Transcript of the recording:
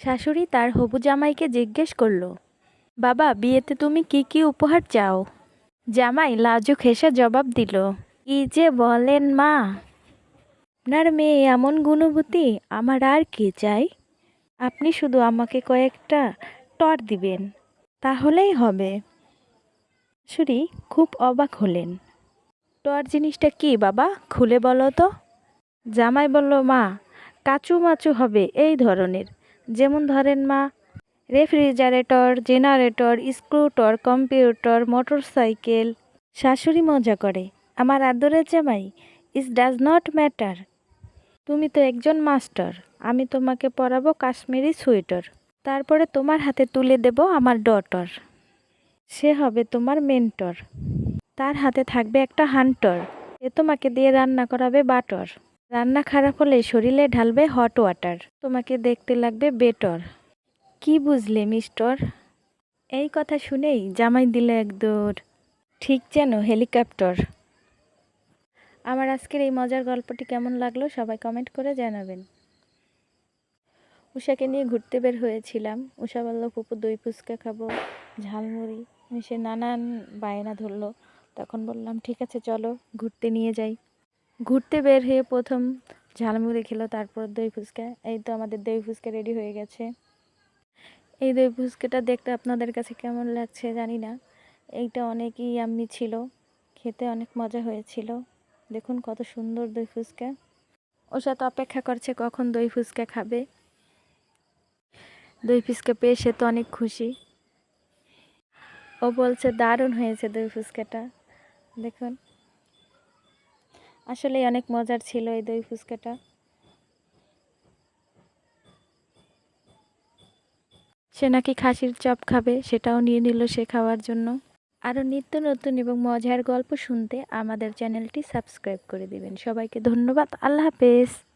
শাশুড়ি তার হবু জামাইকে জিজ্ঞেস করল, বাবা, বিয়েতে তুমি কি কি উপহার চাও? জামাই লাজুক হেসে জবাব দিল, কি যে বলেন মা, আপনার মেয়ে এমন গুণবতী, আমার আর কি চাই? আপনি শুধু আমাকে কয়েকটা টর দিবেন, তাহলেই হবে। শাশুড়ি খুব অবাক হলেন, টর জিনিসটা কি বাবা, খুলে বলো তো? জামাই বলল, মা কাচু মাচু হবে এই ধরনের যেমন ধরেন মা, refrigerator, generator, scooter, computer, motorcycle. শাশুড়ি মজা করে। আমার আদরের জামাই ইস ডাজ নট ম্যাটার তুমি তো একজন মাস্টার। আমি তোমাকে পরাবো কাশ্মীরি সোয়েটার। তারপরে তোমার হাতে তুলে দেব আমার ডটার সে হবে তোমার মেন্টর তার হাতে থাকবে একটা হান্টার এ তোমাকে দিয়ে রান্না করাবে বাটর রান্না খারাপ হলে শরীরে ঢালবে হট ওয়াটার তোমাকে দেখতে লাগবে বেটর কি বুঝলে মিস্টার এই কথা শুনেই জামাই দিলে এক দৌড়। ঠিক যেন হেলিকপ্টার আমার আজকের এই মজার গল্পটি কেমন লাগল সবাই কমেন্ট করে জানাবেন। উষাকে নিয়ে ঘুরতে বের হয়েছিলাম। উষা বলল পুপু দই ফুচকা খাব, ঝালমুড়ি। সে নানান বায়না ধরলো। তখন বললাম, ঠিক আছে, চলো, ঘুরতে নিয়ে যাই। ঘুরতে বের হয়ে প্রথম ঝালমুড়ি খেলো, তারপর দই ফুচকা। এই তো আমাদের দই ফুচকা রেডি হয়ে গেছে। এই দই ফুচকাটা দেখতে আপনাদের কাছে কেমন লাগছে জানি না। এইটা অনেকই আম্মি ছিল। খেতে অনেক মজা হয়েছিল। দেখুন কত সুন্দর দই ফুচকা। ওর সাথে অপেক্ষা করছে কখন দই ফুচকা খাবে। দই ফুচকা পেয়ে সে তো অনেক খুশি। ও বলছে, দারুণ হয়েছে দই ফুচকাটা। দেখুন। আসলে অনেক মজার ছিল এই দই ফুচকাটা। সে নাকি খাসির চপ খাবে, সেটাও নিয়ে নিল সে খাওয়ার জন্য। আরও নিত্য নতুন এবং মজার গল্প শুনতে আমাদের চ্যানেলটি সাবস্ক্রাইব করে দিবেন। সবাইকে ধন্যবাদ, আল্লাহ হাফেজ।